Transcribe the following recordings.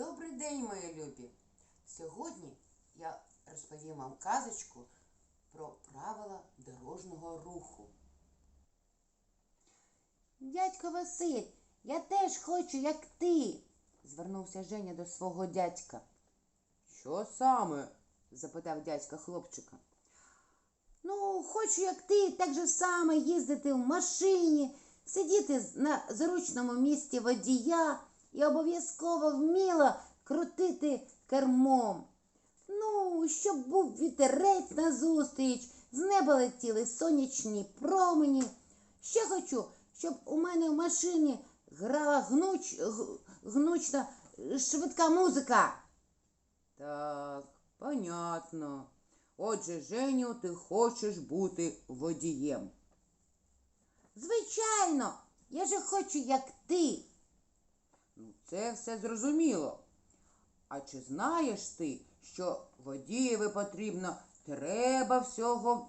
Добрий день, мої любі! Сьогодні я розповім вам казочку про правила дорожнього руху. Дядько Василь, я теж хочу, як ти, звернувся Женя до свого дядька. Що саме? запитав дядька хлопчика. Ну, хочу, як ти, так же саме їздити в машині, сидіти на зручному місці водія і обов'язково вміло крутити кермом. Ну, щоб був вітерець назустріч, з неба летіли сонячні промені. Ще хочу, щоб у мене в машині грала гнуч, гнучна швидка музика. Так, понятно. Отже, Женю, ти хочеш бути водієм. Звичайно, я же хочу, як ти. Це все зрозуміло. А чи знаєш ти, що водієві потрібно треба всього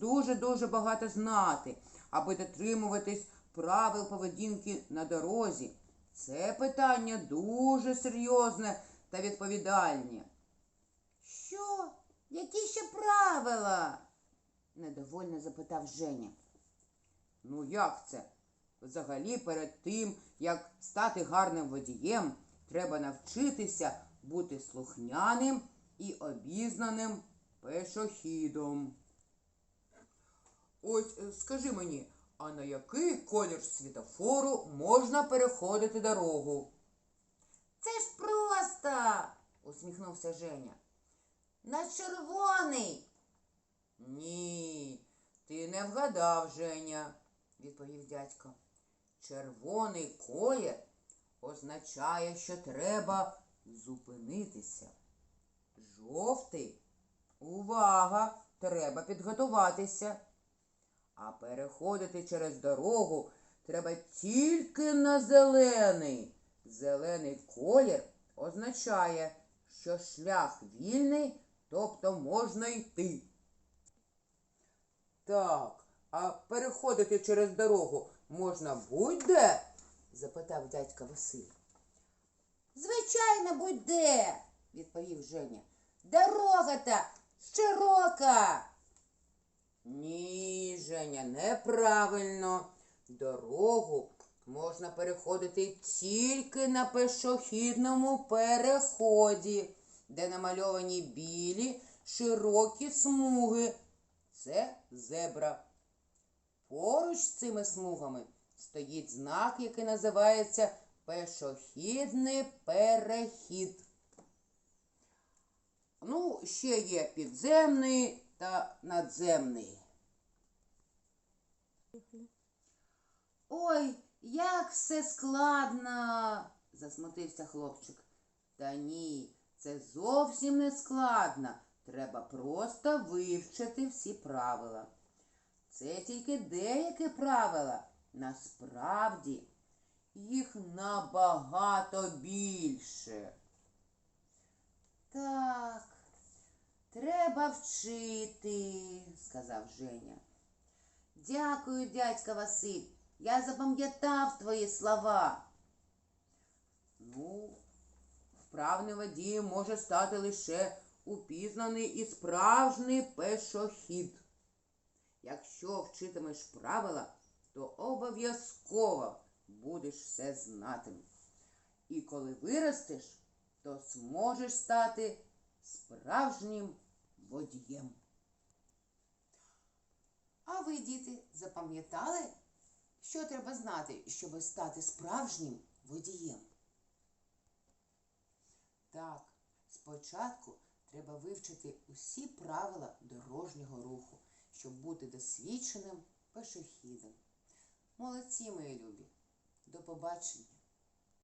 дуже-дуже багато знати, аби дотримуватись правил поведінки на дорозі? Це питання дуже серйозне та відповідальне. Що? Які ще правила? недовольно запитав Женя. Ну як це? Взагалі, перед тим, як стати гарним водієм, треба навчитися бути слухняним і обізнаним пешохідом. Ось е, скажи мені, а на який колір світофору можна переходити дорогу? Це ж просто, усміхнувся Женя. На червоний. Ні, ти не вгадав, Женя, відповів дядько. Червоний колір означає, що треба зупинитися. Жовтий увага, треба підготуватися. А переходити через дорогу треба тільки на зелений. Зелений колір означає, що шлях вільний, тобто можна йти. Так, а переходити через дорогу можна будь-де? запитав дядька Василь. Звичайно, будь-де, відповів Женя. Дорога та широка. Ні, Женя, неправильно. Дорогу можна переходити тільки на пішохідному переході, де намальовані білі широкі смуги. Це зебра. Поруч з цими смугами стоїть знак, який називається пешохідний перехід. Ну, ще є підземний та надземний. Ой, як все складно, засмутився хлопчик. Та ні, це зовсім не складно. Треба просто вивчити всі правила. Це тільки деякі правила. Насправді їх набагато більше. Так, треба вчити, сказав Женя. Дякую, дядька Василь. Я запам'ятав твої слова. Ну, вправним водієм може стати лише упізнаний і справжній пешохід. Якщо вчитимеш правила, то обов'язково будеш все знати. І коли виростеш, то зможеш стати справжнім водієм. А ви, діти, запам'ятали, що треба знати, щоб стати справжнім водієм? Так, спочатку треба вивчити усі правила дорожнього руху, щоб бути досвідченим пешохідом. Молодці, мої любі. До побачення.